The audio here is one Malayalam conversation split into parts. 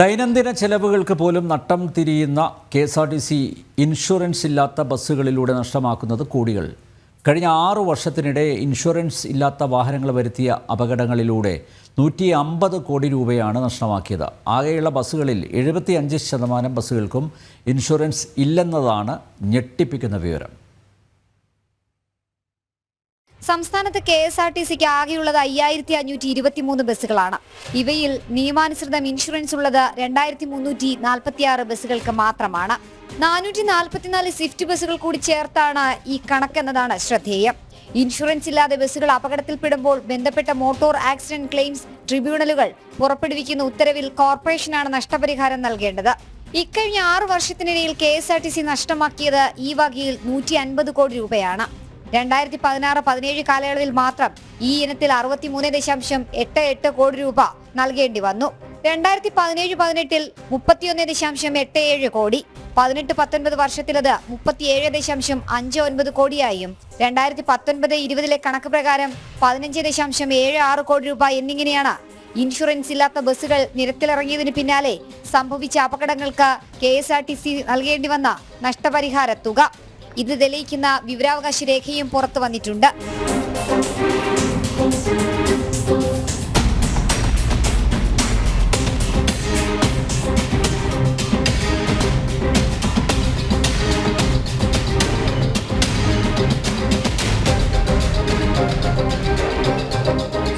ദൈനംദിന ചെലവുകൾക്ക് പോലും നട്ടം തിരിയുന്ന K S R T C insurance ഇല്ലാത്ത ബസ്സുകളിലൂടെ നഷ്ടമാക്കുന്നത് കോടികൾ. കഴിഞ്ഞ ആറു വർഷത്തിനിടെ ഇൻഷുറൻസ് ഇല്ലാത്ത വാഹനങ്ങൾ വരുത്തിയ അപകടങ്ങളിലൂടെ നൂറ്റി അമ്പത് കോടി രൂപയാണ് നഷ്ടമാക്കിയത്. ആകെയുള്ള ബസ്സുകളിൽ എഴുപത്തിയഞ്ച് ശതമാനം ബസ്സുകൾക്കും ഇൻഷുറൻസ് ഇല്ലെന്നതാണ് ഞെട്ടിപ്പിക്കുന്ന വിവരം. സംസ്ഥാനത്ത് കെ എസ് ആർ ടി സിക്ക് ആകെയുള്ളത് അയ്യായിരത്തി അഞ്ഞൂറ്റി ഇരുപത്തിമൂന്ന് ബസ്സുകളാണ്. ഇവയിൽ നിയമാനുസൃതം ഇൻഷുറൻസ് ഉള്ളത് രണ്ടായിരത്തി മുന്നൂറ്റി നാൽപ്പത്തി ആറ് ബസ്സുകൾക്ക് മാത്രമാണ്. നാനൂറ്റി നാൽപ്പത്തിനാല് സ്വിഫ്റ്റ് ബസ്സുകൾ കൂടി ചേർത്താണ് ഈ കണക്കെന്നതാണ് ശ്രദ്ധേയം. ഇൻഷുറൻസ് ഇല്ലാതെ ബസ്സുകൾ അപകടത്തിൽപ്പെടുമ്പോൾ ബന്ധപ്പെട്ട മോട്ടോർ ആക്സിഡന്റ് ക്ലെയിംസ് ട്രിബ്യൂണലുകൾ പുറപ്പെടുവിക്കുന്ന ഉത്തരവിൽ കോർപ്പറേഷനാണ് നഷ്ടപരിഹാരം നൽകേണ്ടത്. ഇക്കഴിഞ്ഞ ആറു വർഷത്തിനിടയിൽ K S R T C നഷ്ടമാക്കിയത് ഈ വകയിൽ നൂറ്റി അൻപത് കോടി രൂപയാണ്. രണ്ടായിരത്തി പതിനാറ് പതിനേഴ് കാലയളവിൽ മാത്രം ഈ ഇനത്തിൽ അറുപത്തിമൂന്ന് ദശാംശം എട്ട് എട്ട് കോടി രൂപ നൽകേണ്ടി വന്നു. രണ്ടായിരത്തി പതിനേഴ് പതിനെട്ടിൽ മുപ്പത്തിയൊന്ന് ദശാംശം എട്ട് ഏഴ് കോടി പതിനെട്ട് പത്തൊൻപത് വർഷത്തിലത് മുപ്പത്തിയേഴ് ദശാംശം അഞ്ച് ഒൻപത് കോടിയായും രണ്ടായിരത്തി പത്തൊൻപത് ഇരുപതിലെ കണക്ക് പ്രകാരം പതിനഞ്ച് ദശാംശം ഏഴ് ആറ് കോടി രൂപ എന്നിങ്ങനെയാണ് ഇൻഷുറൻസ് ഇല്ലാത്ത ബസ്സുകൾ നിരത്തിലിറങ്ങിയതിന് പിന്നാലെ സംഭവിച്ച അപകടങ്ങൾക്ക് K S R T C നൽകേണ്ടി വന്ന നഷ്ടപരിഹാര തുക. ഇത് തെളിയിക്കുന്ന വിവരാവകാശ രേഖയും പുറത്തു വന്നിട്ടുണ്ട്.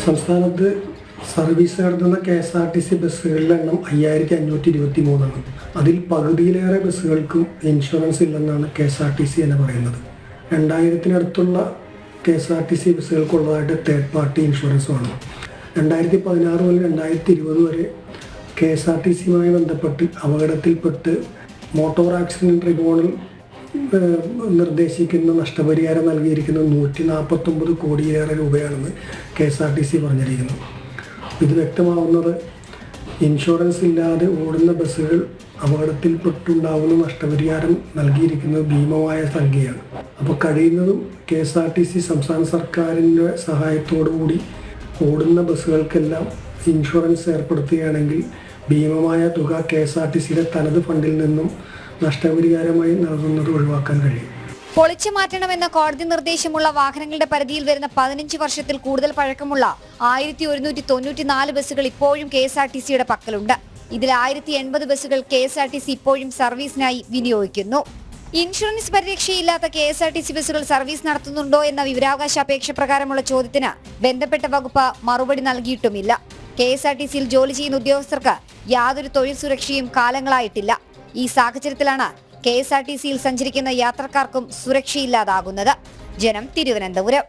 സംസ്ഥാനത്ത് സർവീസ് നടത്തുന്ന K S R T C ബസ്സുകളുടെ എണ്ണം അയ്യായിരത്തി അഞ്ഞൂറ്റി ഇരുപത്തി മൂന്നാണ് അതിൽ പകുതിയിലേറെ ബസ്സുകൾക്കും ഇൻഷുറൻസ് ഇല്ലെന്നാണ് K S R T C എന്ന് പറയുന്നത്. രണ്ടായിരത്തിനടുത്തുള്ള K S R T C ബസ്സുകൾക്കുള്ളതായിട്ട് third party insurance വേണം രണ്ടായിരത്തി പതിനാറ് മുതൽ രണ്ടായിരത്തി ഇരുപത് വരെ കെ എസ് ആർ ടി സിയുമായി ബന്ധപ്പെട്ട് അപകടത്തിൽപ്പെട്ട് മോട്ടോർ ആക്സിഡന്റ് ട്രിബ്യൂണൽ നിർദ്ദേശിക്കുന്ന നഷ്ടപരിഹാരം നൽകിയിരിക്കുന്നത് നൂറ്റി നാൽപ്പത്തൊമ്പത് കോടിയിലേറെ രൂപയാണെന്ന് K S R T C പറഞ്ഞിരിക്കുന്നു. ഇത് വ്യക്തമാവുന്നത് ഇൻഷുറൻസ് ഇല്ലാതെ ഓടുന്ന ബസ്സുകൾ അപകടത്തിൽപ്പെട്ടുണ്ടാവുന്ന നഷ്ടപരിഹാരം നൽകിയിരിക്കുന്നത് ഭീമമായ സംഖ്യയാണ്. അപ്പോൾ കഴിയുന്നതും K S R T C സംസ്ഥാന സർക്കാരിന്റെ സഹായത്തോടു കൂടി ഓടുന്ന ബസ്സുകൾക്കെല്ലാം ഇൻഷുറൻസ് ഏർപ്പെടുത്തുകയാണെങ്കിൽ ഭീമമായ തുക കെ എസ് ആർ ടി സിയുടെ തനത് ഫണ്ടിൽ നിന്നും നഷ്ടപരിഹാരമായി നൽകുന്നത് ഒഴിവാക്കാൻ കഴിയും. പൊളിച്ചു മാറ്റണമെന്ന കോടതി നിർദ്ദേശമുള്ള വാഹനങ്ങളുടെ പരിധിയിൽ വരുന്ന പതിനഞ്ച് വർഷത്തിൽ കൂടുതൽ പഴക്കമുള്ള ആയിരത്തി ഒരുന്നൂറ്റി തൊണ്ണൂറ്റി നാല് ബസ്സുകൾ ഇപ്പോഴും കെ എസ് ആർ ടി സിയുടെ പക്കലുണ്ട്. ഇതിൽ ആയിരത്തി എൺപത് ബസ്സുകൾ K S R T C ഇപ്പോഴും സർവീസിനായി വിനിയോഗിക്കുന്നു. Insurance പരിരക്ഷയില്ലാത്ത K S R T C ബസ്സുകൾ സർവീസ് നടത്തുന്നുണ്ടോ എന്ന വിവരാവകാശ അപേക്ഷ പ്രകാരമുള്ള ചോദ്യത്തിന് ബന്ധപ്പെട്ട വകുപ്പ് മറുപടി നൽകിയിട്ടുമില്ല. കെ എസ് ആർ ടി സിയിൽ ജോലി ചെയ്യുന്ന ഉദ്യോഗസ്ഥർക്ക് യാതൊരു തൊഴിൽ സുരക്ഷയും കാലങ്ങളായിട്ടില്ല. ഈ സാഹചര്യത്തിലാണ് കെ എസ് ആർ ടി സിയിൽ സഞ്ചരിക്കുന്ന യാത്രക്കാർക്കും സുരക്ഷയില്ലാതാകുന്നത്. ജനം തിരുവനന്തപുരം.